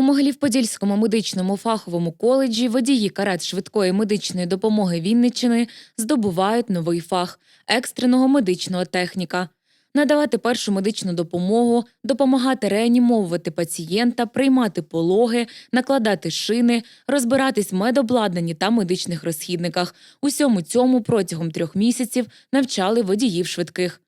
У Могилів-Подільському медичному фаховому коледжі водії карет швидкої медичної допомоги Вінниччини здобувають новий фах екстреного медичного техніка. Надавати першу медичну допомогу, допомагати реанімовувати пацієнта, приймати пологи, накладати шини, розбиратись в медобладнанні та медичних розхідниках. Усьому цьому протягом трьох місяців навчали водіїв швидких.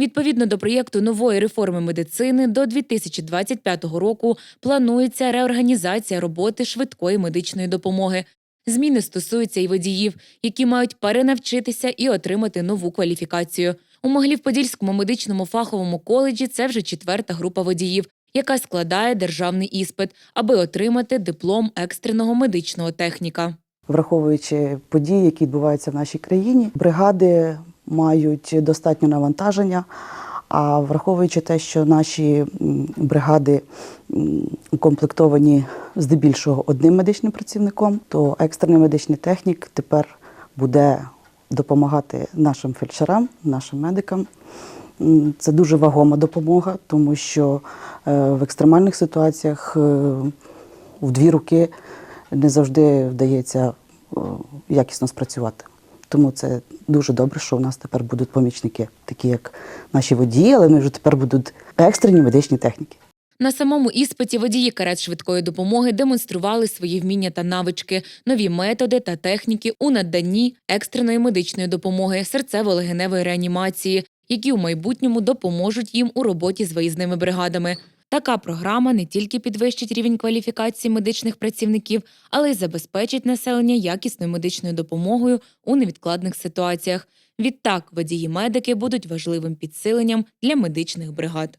Відповідно до проєкту нової реформи медицини до 2025 року планується реорганізація роботи швидкої медичної допомоги. Зміни стосуються і водіїв, які мають перенавчитися і отримати нову кваліфікацію. У Могилів-Подільському медичному фаховому коледжі це вже четверта група водіїв, яка складає державний іспит, аби отримати диплом екстреного медичного техніка. Враховуючи події, які відбуваються в нашій країні, бригади мають достатньо навантаження. А враховуючи те, що наші бригади укомплектовані здебільшого одним медичним працівником, то екстрений медичний технік тепер буде допомагати нашим фельдшерам, нашим медикам. Це дуже вагома допомога, тому що е, в екстремальних ситуаціях е, в дві руки не завжди вдається е, якісно спрацювати. Тому це дуже добре, що у нас тепер будуть помічники, такі як наші водії, але вони вже тепер будуть екстрені медичні техніки. На самому іспиті водії карет швидкої допомоги демонстрували свої вміння та навички, нові методи та техніки у наданні екстреної медичної допомоги, серцево-легеневої реанімації, які у майбутньому допоможуть їм у роботі з виїзними бригадами. Така програма не тільки підвищить рівень кваліфікації медичних працівників, але й забезпечить населення якісною медичною допомогою у невідкладних ситуаціях. Відтак, водії-медики будуть важливим підсиленням для медичних бригад.